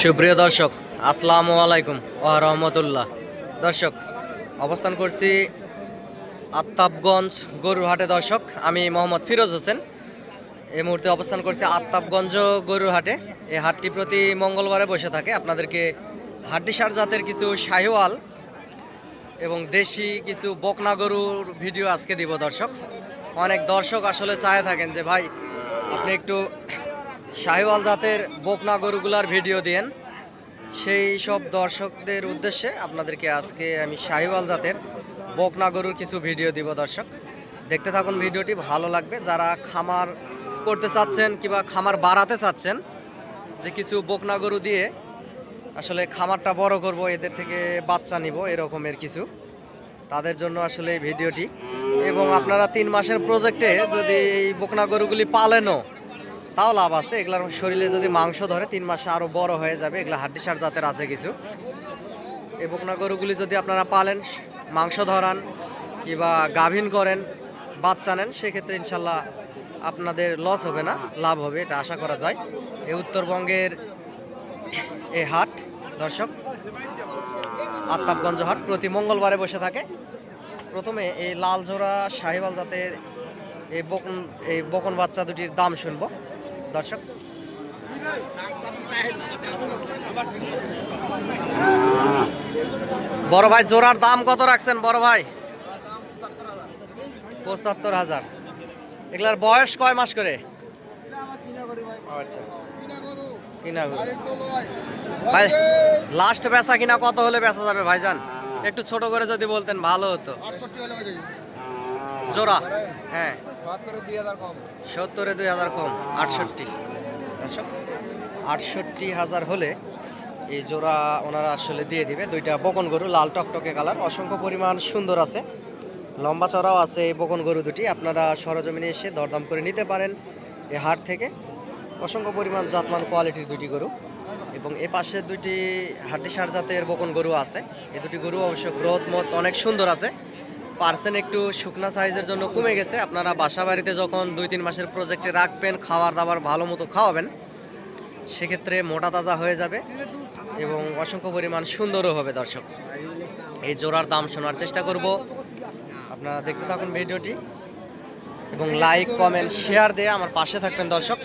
সুপ্রিয় দর্শক, আসসালামু আলাইকুম ও রহমতুল্লাহ। দর্শক, অবস্থান করছি আত্তাবগঞ্জ গরুহাটে দর্শক, আমি মোহাম্মদ ফিরোজ হোসেন। এই মুহূর্তে অবস্থান করছি আত্তাবগঞ্জ গরুহাটে এই হাটটি প্রতি মঙ্গলবারে বসে থাকে। আপনাদেরকে হাড্ডিসার জাতের কিছু শাহিওয়াল এবং দেশি কিছু বকনা গরুর ভিডিও আজকে দিব দর্শক। অনেক দর্শক আসলে চায় থাকেন যে, ভাই, আপনি একটু শাহিওয়াল জাতের বকনা গরুগুলার ভিডিও দিয়েন। সেই সব দর্শকদের উদ্দেশ্যে আপনাদেরকে আজকে আমি শাহিওয়াল জাতের বকনা গরুর কিছু ভিডিও দিব দর্শক। দেখতে থাকুন ভিডিওটি, ভালো লাগবে। যারা খামার করতে চাচ্ছেন কিংবা খামার বাড়াতে চাচ্ছেন, যে কিছু বকনা গরু দিয়ে আসলে খামারটা বড় করব, এদের থেকে বাচ্চা নিব, এরকমের কিছু, তাদের জন্য আসলে এই ভিডিওটি। এবং আপনারা তিন মাসের প্রজেক্টে যদি এই বকনা গরুগুলি পালেনও তাও লাভ আছে। এগুলার শরীরে যদি মাংস ধরে, তিন মাসে আরও বড় হয়ে যাবে। এগুলো হাড্ডিসার জাতের আছে কিছু। এই বকনা গরুগুলি যদি আপনারা পালেন, মাংস ধরান কিংবা গাভিন করেন, বাচ্চা নেন, সেক্ষেত্রে ইনশাল্লাহ আপনাদের লস হবে না, লাভ হবে, এটা আশা করা যায়। এই উত্তরবঙ্গের এই হাট, দর্শক আত্তাবগঞ্জ হাট প্রতি মঙ্গলবারে বসে থাকে। প্রথমে এই লাল জোড়া শাহিওয়াল জাতের এই বকন এই বকন বাচ্চা দুটির দাম শুনব। দর্শক। বড় ভাই জোড়ার দাম কত রাখছেন বড় ভাই? পঁচাত্তর হাজার। এগুলার বয়স কয় মাস করে? আচ্ছা কিনা ভাই লাস্ট বেচা কিনা কত হলে বেচা যাবে ভাইজান? একটু ছোট করে যদি বলতেন ভালো হতো। জোড়া হ্যাঁ। সত্তরে দুই হাজার কম, আটষট্টি। আটষট্টি হাজার হলে এই জোড়া ওনারা আসলে দিয়ে দিবে। দুইটা বকন গরু, লাল টকটকে কালার। অসংখ্য পরিমাণ সুন্দর আছে। লম্বা চড়াও আছে এই বকন গরু দুটি। আপনারা সরজমিনে এসে দরদাম করে নিতে পারেন এই হাট থেকে। অসংখ্য পরিমাণ জাতমান কোয়ালিটির দুটি গরু এবং এ পাশে দুইটি হাড্ডিসার জাতের বকন গরু আছে। এই দুটি গরু অবশ্য গ্রোথ মত অনেক সুন্দর আছে। পার্সেন্ট একটু শুকনা সাইজের জন্য কমে গেছে। আপনারা বাসা বাড়িতে যখন দুই তিন মাসের প্রজেক্টে রাখবেন, খাওয়ার দাবার ভালো মতো খাওয়াবেন, সেক্ষেত্রে মোটা তাজা হয়ে যাবে এবং অসংখ্য পরিমাণ সুন্দরও হবে দর্শক। এই জোড়ার দাম শোনার চেষ্টা করব। আপনারা দেখতে থাকুন ভিডিওটি এবং লাইক কমেন্ট শেয়ার দিয়ে আমার পাশে থাকবেন দর্শক।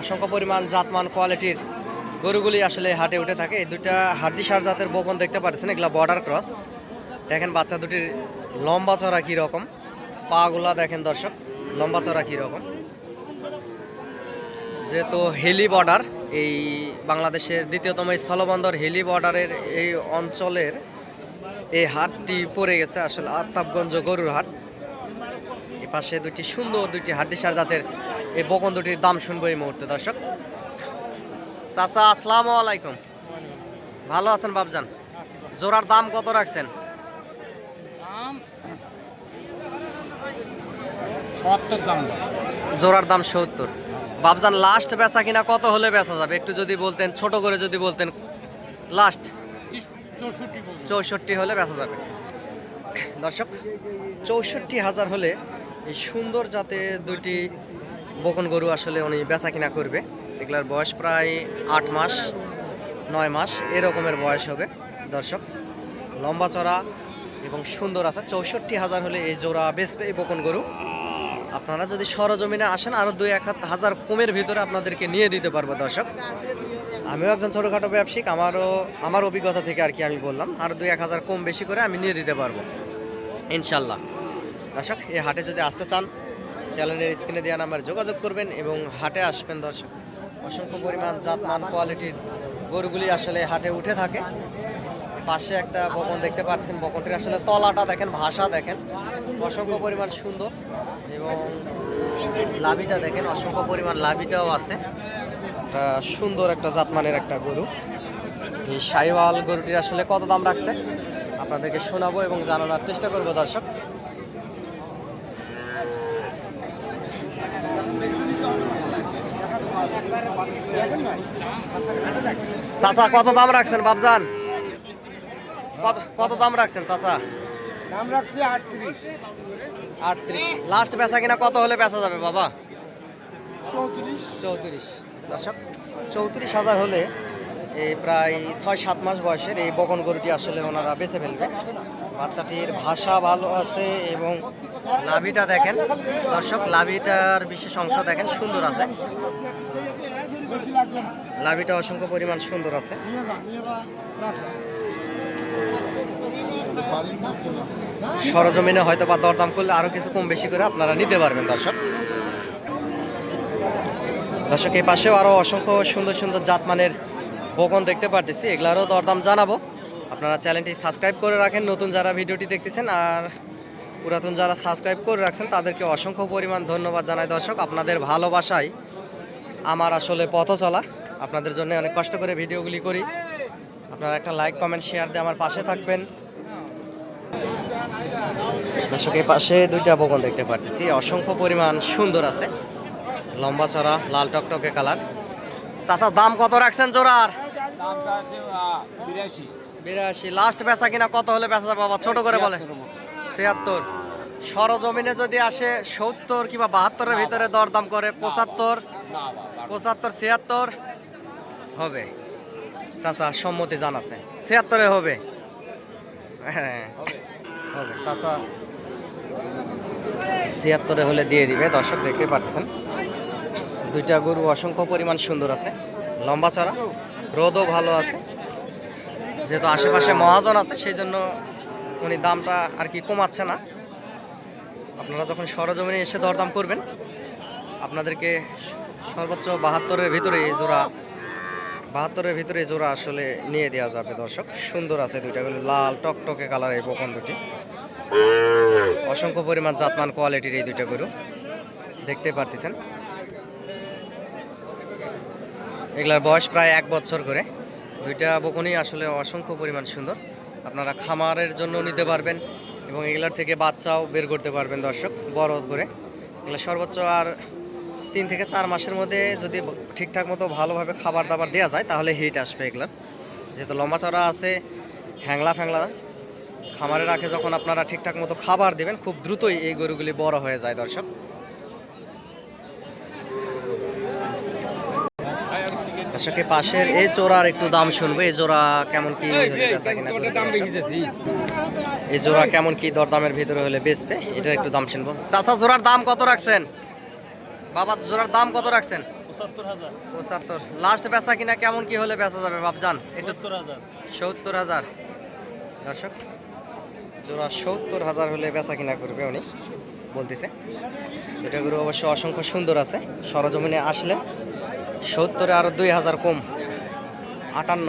অসংখ্য পরিমাণ জাতমান কোয়ালিটির গরুগুলি আসলে হাটে উঠে থাকে। এই দুইটা হাড্ডিসার জাতের বকন দেখতে পাচ্ছেন এগুলো বর্ডার ক্রস দেখেন বাচ্চা দুটির লম্বা চড়া কীরকম পাগুলা দেখেন দর্শক, লম্বা চড়া কীরকম যেহেতু হেলি বর্ডার, এই বাংলাদেশের দ্বিতীয়তম স্থলবন্দর হেলি বর্ডারের এই অঞ্চলের এই হাটটি পড়ে গেছে আসলে আত্তাবগঞ্জ গরুর হাট। এ পাশে দুটি সুন্দর দুটি হাড্ডিসার জাতের এই বকন দুটির দাম শুনব এই মুহূর্তে দর্শক। চাচা, আসসালামু আলাইকুম। ভালো আছেন বাবজান জোড়ার দাম কত রাখছেন? সত্তর দাম জোড়ার দাম সত্তর। বাবজান লাস্ট বেচা কিনা কত হলে বেচা যাবে? একটু যদি বলতেন ছোট করে যদি বলতেন লাস্ট চৌষট্টি হলে বেচা যাবে। দর্শক চৌষট্টি হাজার হলে এই সুন্দর জাতে দুইটি বকন গরু আসলে উনি বেচা কিনা করবে। এগুলার বয়স প্রায় আট মাস নয় মাস এরকমের বয়স হবে। দর্শক লম্বা চড়া এবং সুন্দর আছে। চৌষট্টি হাজার হলে এই জোড়া বেচবে এই বকন গরু। আপনারা যদি সরজমিনে আসেন আরও দুই এক হাজার কমের ভিতরে আপনাদেরকে নিয়ে দিতে পারব দর্শক। আমিও একজন ছোটোখাটো ব্যবসায়িক, আমারও, আমার অভিজ্ঞতা থেকে আর কি আমি বললাম, আর দুই এক হাজার কম বেশি করে আমি নিয়ে দিতে পারব। ইনশাল্লাহ। দর্শক, এই হাটে যদি আসতে চান, চ্যানেলের স্ক্রিনে দেওয়া নাম্বার যোগাযোগ করবেন এবং হাটে আসবেন দর্শক। অসংখ্য পরিমাণ জাতমান, কোয়ালিটির গরুগুলি আসলে হাটে উঠে থাকে। পাশে একটা বকন দেখতে পাচ্ছেন বকনটির আসলে তলাটা দেখেন, ভাষা দেখেন। অসংখ্য পরিমাণ সুন্দর এবং লাভিটা দেখেন, অসংখ্য পরিমাণ লাভিটাও আছে। একটা সুন্দর একটা জাতমানের একটা গরু। এই সাইওয়াল গরুটির আসলে কত দাম রাখছে? আপনাদেরকে শোনাবো এবং জানানোর চেষ্টা করব, দর্শক। চাচা, কত দাম রাখছেন বাবজান কত কত দাম রাখছেন চাচা? দাম রাখছি আটত্রিশ। আটত্রিশ। লাস্ট বেচা কিনা কত হলে বেচা যাবে বাবা? চৌত্রিশ। চৌত্রিশ। দর্শক চৌত্রিশ হাজার হলে এই প্রায় ছয় সাত মাস বয়সের এই বকন গরুটি আসলে ওনারা বেছে ফেলবে। বাচ্চাটির ভাষা ভালো আছে এবং লাভিটা দেখেন। দর্শক লাভিটার বিশেষ অংশ দেখেন সুন্দর আছে। লাভিটা অসংখ্য পরিমাণ সুন্দর আছে। সরজমিনে হয়তো বা দরদাম করলে আরও কিছু কম বেশি করে আপনারা নিতে পারবেন, দর্শক। দর্শক, এই পাশেও আরও অসংখ্য সুন্দর সুন্দর জাতমানের বকন দেখতে পারতেছি। এগুলারও দরদাম জানাব। আপনারা চ্যানেলটি সাবস্ক্রাইব করে রাখেন। নতুন যারা ভিডিওটি দেখতেছেন আর পুরাতন যারা সাবস্ক্রাইব করে রাখছেন, তাদেরকে অসংখ্য পরিমাণ ধন্যবাদ জানাই, দর্শক। আপনাদের ভালোবাসায় আমার আসলে পথ চলা। আপনাদের জন্য অনেক কষ্ট করে ভিডিওগুলি করি। আপনারা একটা লাইক কমেন্ট শেয়ার দিয়ে আমার পাশে থাকবেন। দর্শক, এই পাশে দুইটা বগন দেখতে পারতেছি। অসংখ্য পরিমাণ সুন্দর আছে। লম্বা চড়া, লাল টকটকে কালার। চাচা, দাম কত রাখছেন জোড়ার? বিরাশি। লাস্ট বেচা কিনা কত হলে বেচা যাবে? বাবা, ছোট করে বলে। ছিয়াত্তর। সরজমিনে যদি আসে সত্তর কিংবা বাহাত্তরের ভিতরে দরদাম করে, পঁচাত্তর পঁচাত্তর, ছিয়াত্তর, হবে। চাচা, সম্মতি জানাছে ছিয়াত্তরে হবে। হ্যাঁ। হবে। চাচা ছিয়াত্তরে হলে দিয়ে দিবে, দর্শক দেখতে পারতেছেন। দুইটা গরু অসংখ্য পরিমাণ সুন্দর আছে, লম্বা চড়া রোদও ভালো আছে। যেহেতু আশেপাশে মহাজন আছে, সেই জন্য উনি দামটা আর কি কমাচ্ছে না। আপনারা যখন সরজমিনে এসে দরদাম করবেন, আপনাদেরকে সর্বোচ্চ বাহাত্তরের ভিতরে এই জোড়া, বাহাত্তরের ভিতরে জোড়া আসলে নিয়ে দেওয়া যাবে, দর্শক। সুন্দর আছে দুইটা লাল টকটকে কালার এই বকন দুটি। অসংখ্য পরিমাণ জাতমান কোয়ালিটির এই দুইটা গরু। দেখতে পারতেছেন। এগুলার বয়স প্রায় এক বছর করে। দুইটা বকনই আসলে অসংখ্য পরিমাণ সুন্দর। আপনারা খামারের জন্য নিতে পারবেন এবং এগুলার থেকে বাচ্চাও বের করতে পারবেন দর্শক, বড় করে। এগুলো সর্বোচ্চ আর তিন থেকে চার মাসের মধ্যে যদি ঠিকঠাক মতো ভালোভাবে খাবার দাবার দেওয়া যায়, তাহলে হিট আসবে এগুলার। যেহেতু লম্বা চড়া আছে, হ্যাংলা ফ্যাংলা খামারে রাখে যখন আপনারা ঠিকঠাক মতো খাবার দেবেন খুব দ্রুতই এই গরুগুলি বড় হয়ে যায় দর্শক। দর্শক পাশের এই জোড়ার একটু দাম শুনব। এই জোড়া কেমন কি? এই জোড়া কেমন কি দরদামের ভিতরে হলে বেচবে এটা একটু দাম শুনব। চাচা জোড়ার দাম কত রাখছেন? বাবা জোড়ার দাম কত রাখছেন? পঁচাত্তর লাস্ট বেচা কিনা কেমন কি হলে বেচা যাবে বাপজান? একটু সত্তর হাজার। দর্শক জোড়া সত্তর হাজার হলে বেচা কিনা করবে উনি, বলতেছে। এটা গরু অবশ্য অসংখ্য সুন্দর আছে। সরজমিনে আসলে সত্তরে আরও দুই হাজার কম। আটান্ন,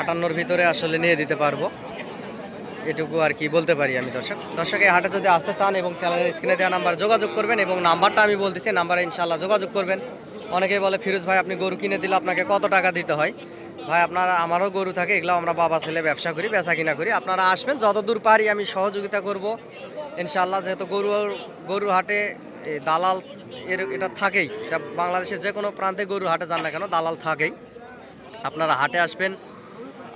আটান্নর ভিতরে আসলে নিয়ে দিতে পারব। এটুকু আর কি বলতে পারি আমি, দর্শক। দর্শক, এই হাটে যদি আসতে চান এবং চ্যানেলের স্ক্রিনে দেওয়া নাম্বার যোগাযোগ করবেন এবং নাম্বারটা আমি বলতেছি, নাম্বারে ইনশাল্লাহ যোগাযোগ করবেন। অনেকেই বলে, ফিরোজ ভাই, আপনি গরু কিনে দিলে আপনাকে কত টাকা দিতে হয়? ভাই, আপনারা, আমারও গরু থাকে এগুলো আমরা বাবা, ছেলে ব্যবসা করি বেচা কিনা করি। আপনারা আসবেন, যতদূর পারি আমি সহযোগিতা করব। ইনশাল্লাহ যেহেতু গরু গরুর হাটে দালাল এর, এটা থাকেই। এটা বাংলাদেশের যে কোনো প্রান্তে গরু হাটে যান না কেন, দালাল থাকেই। আপনারা হাটে আসবেন।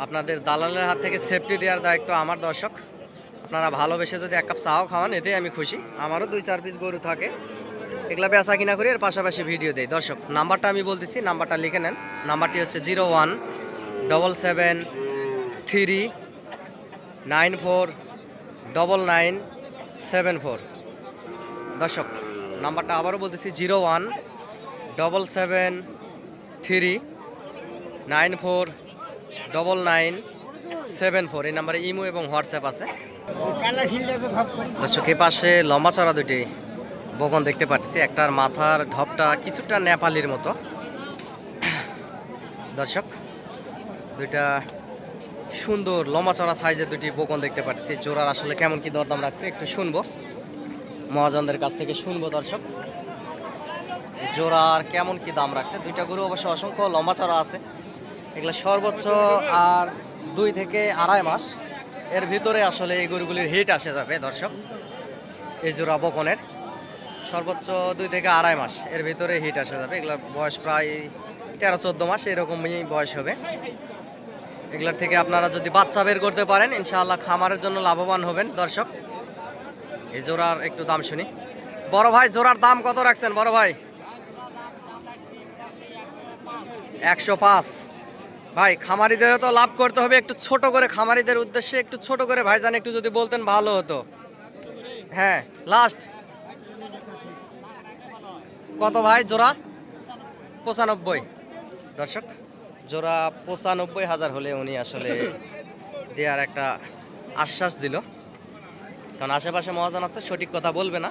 আপনাদের দালালের হাত থেকে সেফটি দেওয়ার দায়িত্ব আমার দর্শক। আপনারা ভালোবেসে যদি এক কাপ চাও খাওয়ান, এতেই আমি খুশি। আমারও দুই, চার পিস গরু থাকে। এগুলা বেচা কিনা করি, এর পাশাপাশি ভিডিও দেই। দর্শক নাম্বারটা আমি বলতেছি নাম্বারটা লিখে নেন। নাম্বারটি হচ্ছে zero one double seven three nine four double nine seven four দর্শক, নাম্বারটা আবারও বলতেছি zero one double seven three nine four double nine seven four এই নাম্বারে ইমো এবং হোয়াটসঅ্যাপ আছে। দর্শক এই পাশে লম্বা চড়া দুটি বগন দেখতে পাচ্ছি। একটার মাথার ঢপটা কিছুটা নেপালির মতো। দর্শক দুইটা সুন্দর লম্বা চড়া সাইজের দুটি বকন দেখতে পাচ্ছি। জোড়ার আসলে কেমন কি দরদাম রাখছে একটু শুনব। মহাজনদের কাছ থেকে শুনব, দর্শক। জোড়ার কেমন কি দাম রাখছে? দুইটা গরু অবশ্য অসংখ্য লম্বা চড়া আছে। এগুলো সর্বোচ্চ আর দুই থেকে আড়াই মাস। এর ভিতরে আসলে এই গরুগুলির হিট আসে যাবে, দর্শক। এই জোড়া বকনের সর্বোচ্চ দুই থেকে আড়াই মাস। এর ভিতরে হিট আসে যাবে। এগুলোর বয়স প্রায় তেরো চোদ্দ মাস, এরকমই বয়স হবে। এগুলোর থেকে আপনারা যদি বাচ্চা বের করতে পারেন, ইনশাআল্লাহ খামারের জন্য লাভবান হবেন, দর্শক। এই জোড়ার একটু দাম শুনি। বড় ভাই, জোড়ার দাম কত রাখছেন? বড় ভাই। একশো পাঁচ। ভাই খামারিদেরও তো লাভ করতে হবে একটু ছোট করে, খামারিদের উদ্দেশ্যে একটু ছোট করে। ভাইজান, একটু যদি বলতেন ভালো হতো। হ্যাঁ লাস্ট কত ভাই, জোড়া? পঁচানব্বই। দর্শক। জোড়া পঁচানব্বই হাজার হলে উনি আসলে দেওয়ার একটা আশ্বাস দিল। কারণ আশেপাশে মহাজন আছে, সঠিক কথা বলবে না।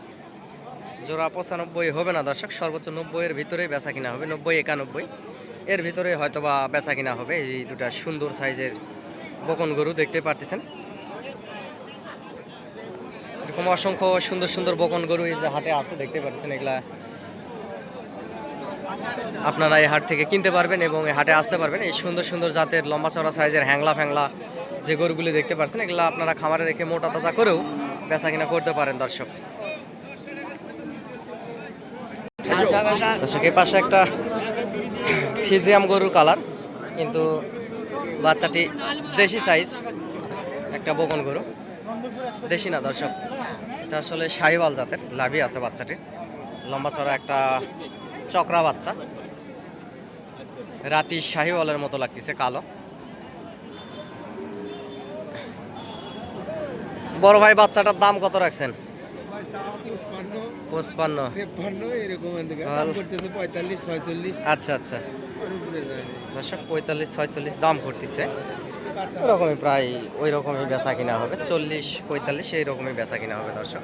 জোড়া পঁচানব্বই হবে না দর্শক, সর্বোচ্চ নব্বইয়ের ভিতরেই বেচা কিনা হবে, নব্বই একানব্বই। এর ভিতরে হয়তো বা বেচা কিনা হবে, এই দুটা সুন্দর সাইজের বকন গরু দেখতে পারতেছেন। এরকম অসংখ্য সুন্দর সুন্দর বকন গরু এই যে হাটে আছে, দেখতে পাচ্ছেন এগুলা আপনারা এই হাট থেকে কিনতে পারবেন এবং এই হাটে আসতে পারবেন। এই সুন্দর সুন্দর জাতের লম্বা চড়া সাইজের হ্যাংলা ফ্যাংলা যে গরুগুলি দেখতে পাচ্ছেন এগুলো আপনারা খামারে রেখে মোটা তাজা করেও বেচা কিনা করতে পারেন দর্শক। দর্শক এই পাশে একটা ফিজিয়াম গরুর কালার, কিন্তু বাচ্চাটি দেশি সাইজ একটা বকন গরু। দেশি না দর্শক, এটা আসলে শাহিওয়াল জাতের লাভই আছে বাচ্চাটির। লম্বা চড়া একটা চক্রা বাচ্চা রাতি শাহিওয়ালের মতো লাগতেছে কালো। বড় ভাই বাচ্চাটার দাম কত রাখছেন? পঁচপান্ন। আচ্ছা আচ্ছা। দর্শক পঁয়তাল্লিশ ছয়চল্লিশ দাম করতেছে। বাচ্চা। ওই রকমই প্রায় ওই রকমই বেচা কিনা হবে। চল্লিশ পঁয়তাল্লিশ এই রকমই বেচা কিনা হবে দর্শক।